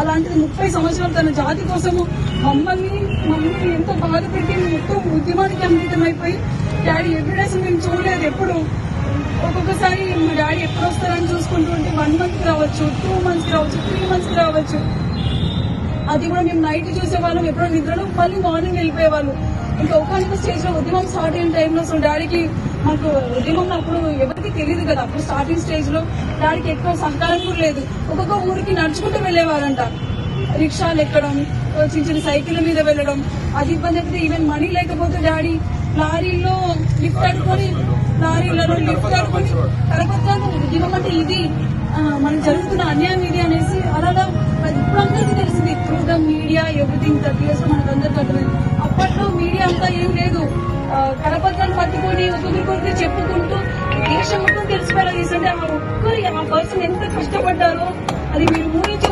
అలాంటిది ముప్పై సంవత్సరాలు తన జాతి కోసము మమ్మల్ని మమ్మల్ని ఎంతో బాధ పెట్టి మొత్తం ఉద్యమానికి అంకితం అయిపోయి డాడీ ఎవిడెన్స్ మేము చూడలేదు. ఎప్పుడు ఒక్కొక్కసారి మా డాడీ ఎప్పుడు వస్తారని చూసుకుంటూ ఉంటే వన్ మంత్ రావచ్చు టూ మంత్స్ రావచ్చు త్రీ మంత్స్ రావచ్చు అది కూడా మేము నైట్ చూసేవాళ్ళం ఎప్పుడో నిద్రలో మళ్ళీ మార్నింగ్ వెళ్ళిపోయేవాళ్ళు. ఇంకా ఒకనొక స్టేజ్లో ఉద్యమం స్టార్ట్ అయిన టైంలో సో డాడీకి మాకు ఉద్యమం అప్పుడు ఎవరికి తెలియదు కదా. అప్పుడు స్టార్టింగ్ స్టేజ్లో డాడీకి ఎక్కువ సహకారం కూడా లేదు. ఒక్కొక్క ఊరికి నడుచుకుంటూ వెళ్ళేవారంట. రిక్షాలు ఎక్కడం చిన్న చిన్న సైకిల్ మీద వెళ్ళడం అది ఇబ్బంది అయితే ఈవెన్ మనీ లేకపోతే డాడీ లారీలో లిఫ్ట్ ఆడుకొని లారీలలో లిఫ్ట్ ఆడుకొని కరపత్రాలు ఉద్యమం అంటే ఇది మనకు జరుగుతున్న అన్యాయం ఇది అనేసి అలా ఇప్పుడు అందరికీ తెలిసింది. Through the media everything thirty years మనకు అందరికీ అర్థమైంది. అప్పట్లో మీడియా అంతా ఏం లేదు. ఆ, కరపత్రాలు పట్టుకొని ఒకరికొకరికి చెప్పుకుంటూ దేశం మొత్తం తెలిసిపోయేలా తీసుంటే ఆ పర్సన్ ఎంత కష్టపడ్డారో అది మీరు ఊహించి